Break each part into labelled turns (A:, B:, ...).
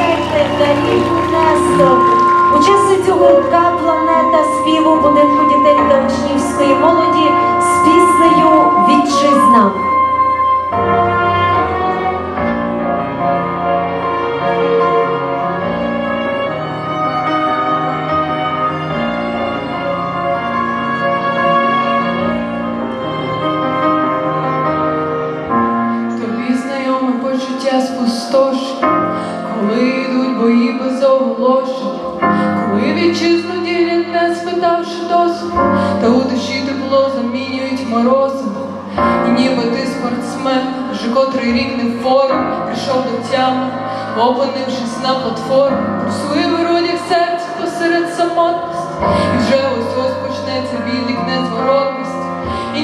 A: Зустрічайте Дарію Нестор, учасницю гуртка Планета співу будинку дітей та учнівської молоді
B: бої без оголошення, коли вітчизну ділять, не спитавши досвід, та у душі тепло замінюють морозом. І ніби ти спортсмен, вже котрий рік не в формі, прийшов до тями, опинившись на платформі,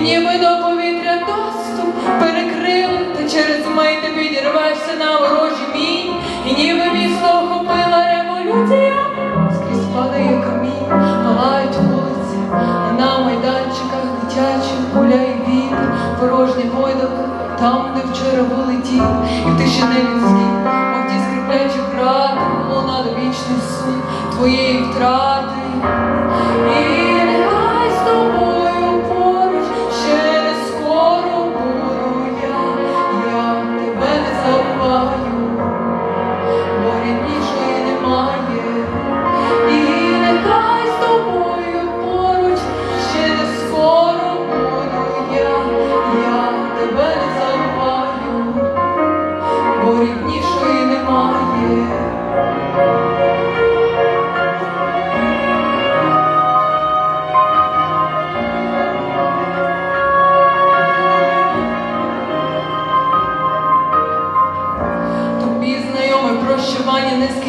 B: Ніби до повітря доступ перекрили, та через мить ти підірвешся на ворожі мінь, і ніби місто охопила революція, скрізь падає камінь, палають вулиці, а на майданчиках дитячих гуляє вітер, порожня гойдалка, там, де вчора були ті, і в тиші не людські, мов ті скриплячі грати, лунали вічний сум твоєї втрати.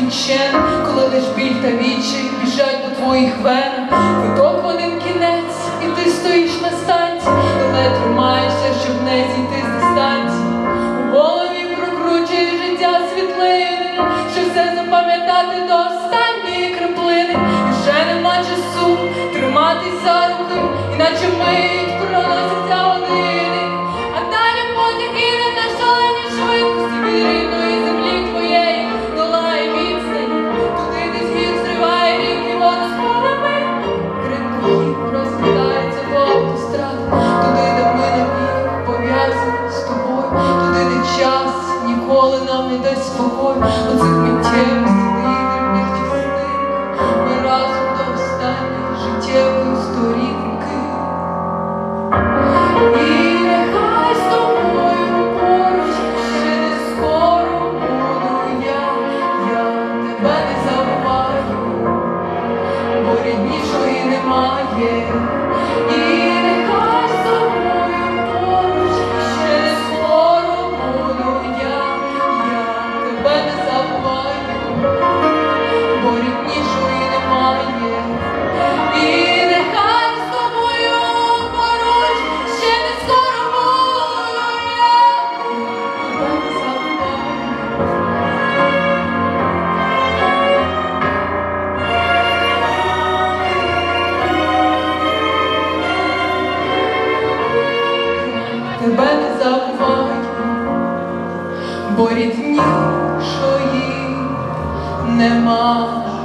B: Прощування коли лиш біль та відчай біжать до твоїх вен. Виток один кінець, і ти стоїш на станції, але тримаєшся, щоб не зійти з дистанції. У голові прокручує життя світлини, щоб все запам'ятати до останньої краплини. І вже нема часу триматись за руки, іначе мить проноситься години. А далі потяг іде на шалені швидкості ніколи нам не дасть спокою. у цих дрібних бо ріднішої немає.